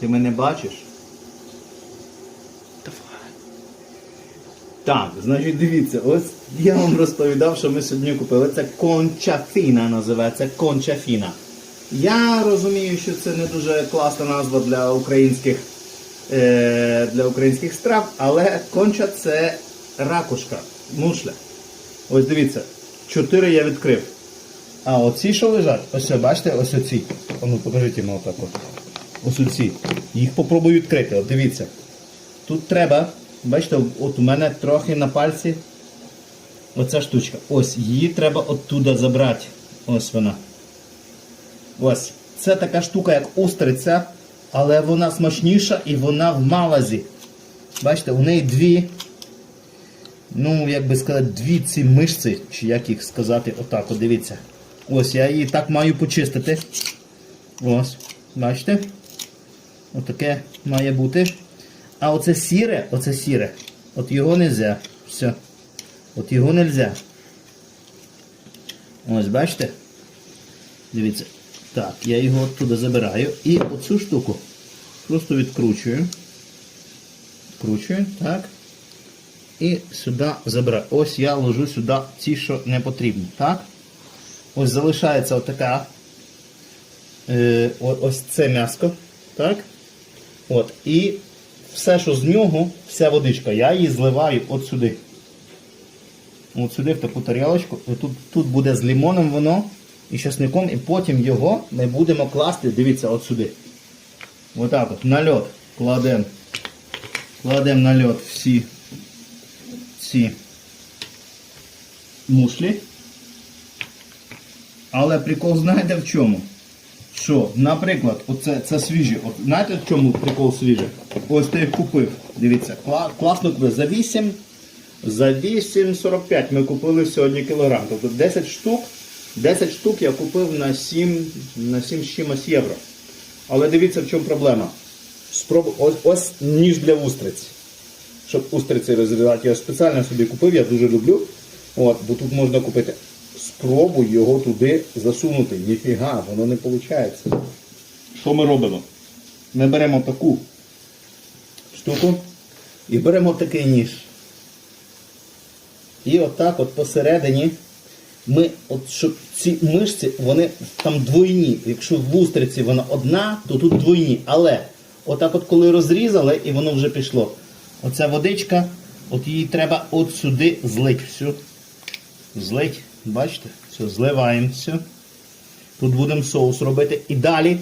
Ти мене бачиш? Так, значить, дивіться, ось я вам розповідав, що ми сьогодні купили. Це кончафіна називається кончафіна. Я розумію, що це не дуже класна назва для українських, е, для українських страв, але конча це ракушка, мушля. Ось дивіться, чотири я відкрив. А оці, що лежать, ось бачите, ось оці. Ну покажіть йому отак. От. Ось оці. Їх попробую відкрити. От дивіться. Тут треба, бачите, от у мене трохи на пальці оця штучка. Ось, її треба оттуда забрати. Ось вона. Ось. Це така штука, як устриця, але вона смачніша і вона в малазі. Бачите, у неї дві, ну, як би сказати, дві ці мишці, чи як їх сказати, отак, от дивіться. Ось, я її так маю почистити. Ось, бачите? Отаке має бути. А оце сіре, оце сіре, от його не можна. Все. От його не можна. Ось, бачите? Дивіться. Так, я його оттуда забираю. І оцю штуку просто відкручую. Вкручую, так. І сюди забираю. Ось я ложу сюди ті, що не потрібні. Так? Ось залишається отака. Е, ось це м'яско. Так? От. І все, що з нього, вся водичка, я її зливаю от сюди. От сюди в таку тарілочку. Тут, тут буде з лимоном воно і часником, і потім його ми будемо класти, дивіться, от сюди. Отак от, на льот кладемо. Кладемо на льот всі ці мушлі. Але прикол знаєте в чому? Що, наприклад, оце це свіжі. От, знаєте в чому прикол свіжий? Ось ти їх купив. Дивіться, кла- класно купив. За 8, за 8,45 ми купили сьогодні кілограм. Тобто 10 штук, 10 штук я купив на 7, на 7 з чимось євро. Але дивіться, в чому проблема. Спробу... Ось, ось ніж для устриць. Щоб устриці розрізати. Я спеціально собі купив, я дуже люблю. От, бо тут можна купити. Спробуй його туди засунути. Ніфіга, воно не виходить. Що ми робимо? Ми беремо таку штуку і беремо такий ніж. І отак от посередині ми, от щоб ці мишці, вони там двойні. Якщо в устриці вона одна, то тут двойні. Але отак от коли розрізали і воно вже пішло. Оця водичка, от її треба от сюди злить всю. Злить, бачите? Все, зливаємо все. Тут будемо соус робити. І далі